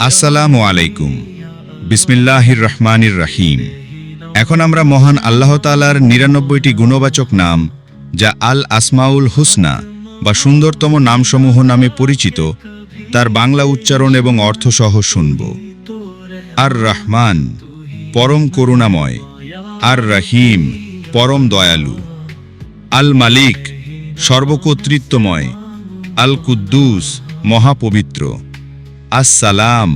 আসসালামু আলাইকুম। বিসমিল্লাহির রহমানির রাহিম। এখন আমরা মহান আল্লাহ তালার নিরানব্বইটি গুণবাচক নাম, যা আল আসমাউল হুসনা বা সুন্দরতম নামসমূহ নামে পরিচিত, তার বাংলা উচ্চারণ এবং অর্থসহ শুনব। আর রহমান, পরম করুণাময়। আর রহিম, পরম দয়ালু। আল মালিক, সর্বকর্তৃত্বময়। আল কুদ্দুস, মহাপবিত্র। আসসালাম,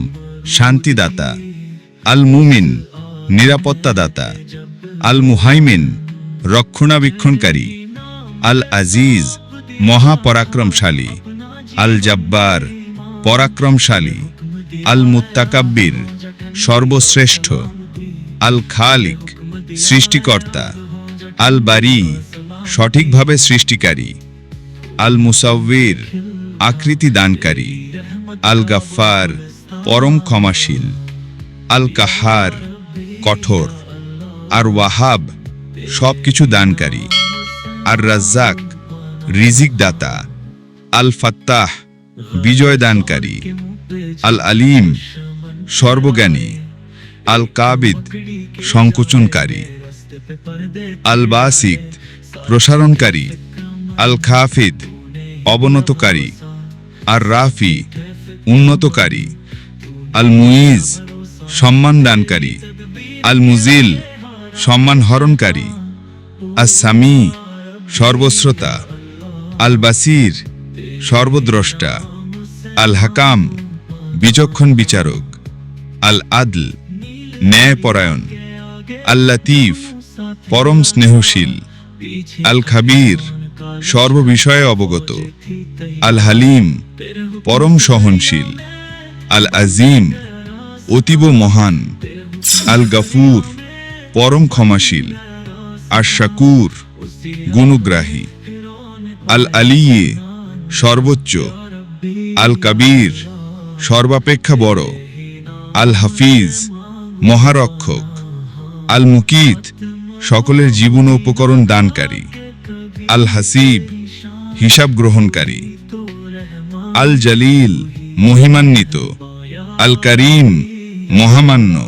শান্তিদাতা আল মুমিন নিরাপত্তাদাতা আল মুহাইমিন রক্ষণাবেক্ষণকারী আল আজিজ মহাপরাক্রমশালী আল জাব্বার পরাক্রমশালী আল মুত্তাকাব্বির সর্বশ্রেষ্ঠ আল খালিক সৃষ্টিকর্তা আল বারি সঠিকভাবে সৃষ্টিকারী আল মুসাউবির আকৃতি দানকারী আল গাফফার পরম ক্ষমাশীল আল কাহার কঠোর আর ওয়াহাব সব কিছু দানকারী আর রাজ্জাক রিজিক দাতা আল ফাত্তাহ বিজয় দানকারী আল আলিম সর্বজ্ঞানী আল কাবিদ সংকোচনকারী আল বাসিক প্রসারণকারী আল খাফিদ অবনতকারী আর রাফি উন্নতকারী। আল মুইজ সম্মান দানকারী আল মুজিল সম্মান হরণকারী আল সামি সর্বশ্রোতা। আল বাসির সর্বদ্রষ্টা। আল হাকাম বিচক্ষণ বিচারক। আল আদল ন্যায়পরায়ণ। আল লাতিফ পরম স্নেহশীল। আল খাবির সর্ববিষয়ে অবগত। আল হালিম পরম সহনশীল আল আজিম অতীব মহান আল গাফুর পরম ক্ষমাশীল আর শাকুর গুণগ্রাহী আল আলিয়ে সর্বোচ্চ আল কবির সর্বাপেক্ষা বড় আল হাফিজ মহারক্ষক আল মুকিত সকলের জীবন উপকরণ দানকারী আল হাসিব হিসাব গ্রহণকারী। আল জালিল মহিমান্বিত। আল করিম মহামান্য।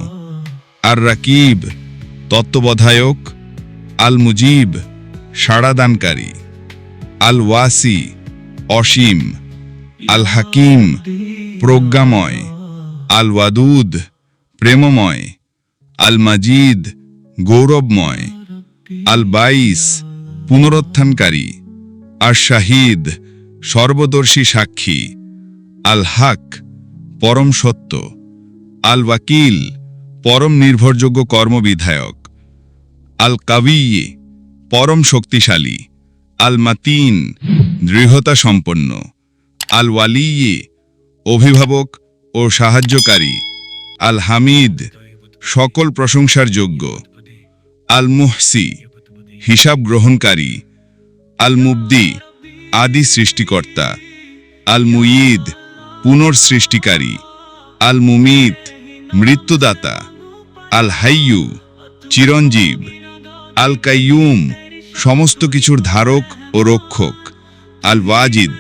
আর রাকিব তত্ত্ববধায়ক। আল মুজিব সাড়াদানকারী। আল ওয়াসি অসীম। আল হাকিম প্রজ্ঞাময়। আল ওয়াদুদ প্রেমময়। আল মাজিদ গৌরবময়। আল বাইস পুনরুত্থানকারী। আর শাহিদ সর্বদর্শী সাক্ষী আল হাক পরম সত্য আল ওয়াকিল পরম নির্ভরযোগ্য কর্মবিধায়ক আল কাবিয়ে পরম শক্তিশালী আল মাতিন দৃঢ়তা সম্পন্ন আল ওয়ালিয়ে অভিভাবক ও সাহায্যকারী আল হামিদ সকল প্রশংসার যোগ্য আল মুহসি হিসাব গ্রহণকারী আল মুবদি আদি সৃষ্টিকর্তা আল মুইদ পুনর্সৃষ্টিকারী আল মুমিত মৃত্যুদাতা আল হাইয়ু চিরঞ্জীব আল কাইয়ুম সমস্ত কিছুর ধারক ও রক্ষক আল ওয়াজিদ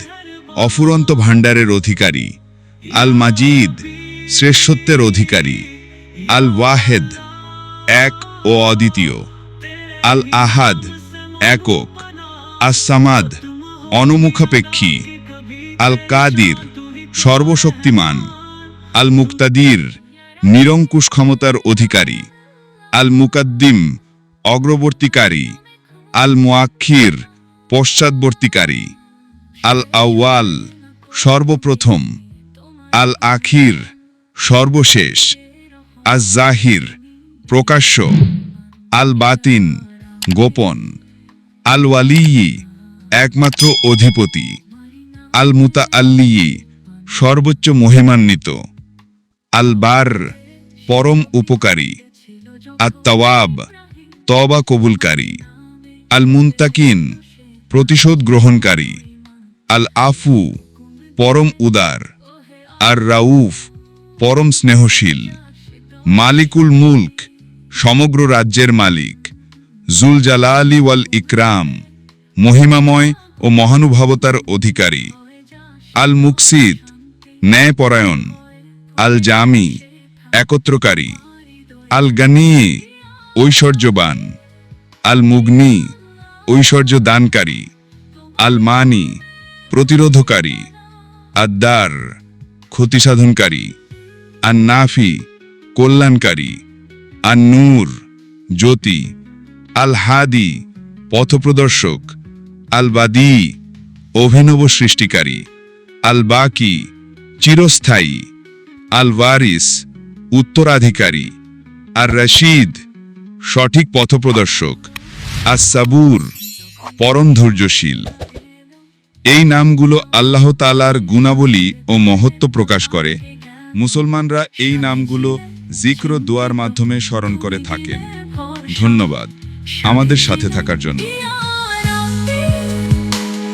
অফুরন্ত ভাণ্ডারের অধিকারী আল মাজিদ শ্রেষ্ঠত্বের অধিকারী আল ওয়াহেদ এক ও অদ্বিতীয় আল আহাদ একক আসামাদ অনুমুখাপেক্ষী আল কাদির সর্বশক্তিমান আল মুক্তাদির নিরঙ্কুশ ক্ষমতার অধিকারী আল মুকাদ্দিম অগ্রবর্তীকারী আল মুয়াক্ষির পশ্চাৎবর্তীকারী আল আউয়াল সর্বপ্রথম আল আখির সর্বশেষ আজ জাহির প্রকাশ্য আল বাতিন গোপন আল ওয়ালিয়ি একমাত্র অধিপতি আল মুতা আল্লিয়ি সর্বোচ্চ মহিমান্বিত আল বার পরম উপকারী আত্মাওয়াব তবা কবুলকারী আল মুন্তাকিন প্রতিশোধ গ্রহণকারী আল আফু পরম উদার আর রাউফ পরম স্নেহশীল, মালিকুল মুলক, সমগ্র রাজ্যের মালিক জুল জালালি ওয়াল ইকরাম মহিমাময় ও মহানুভবতার অধিকারী। আল মুকসিদ ন্যায়পরায়ণ আল জামি একত্রকারী আল গানি ঐশ্বর্যবান আল মুগনি ঐশ্বর্য দানকারী আল মানি প্রতিরোধকারী, আদ্দার, ক্ষতিসাধনকারী আন নাফি কল্যাণকারী আন নূর জ্যোতি আল হাদি পথপ্রদর্শক আল বাদি অভিনব সৃষ্টিকারী। আল বাকি চিরস্থায়ী। আল ওয়ারিস উত্তরাধিকারী। আর রশিদ সঠিক পথপ্রদর্শক। আর সাবুর পরম ধৈর্যশীল। এই নামগুলো আল্লাহ তালার গুণাবলী ও মহত্ব প্রকাশ করে। মুসলমানরা এই নামগুলো জিক্র দোয়ার মাধ্যমে স্মরণ করে থাকেন। ধন্যবাদ আমাদের সাথে থাকার জন্য।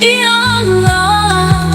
İyi Allah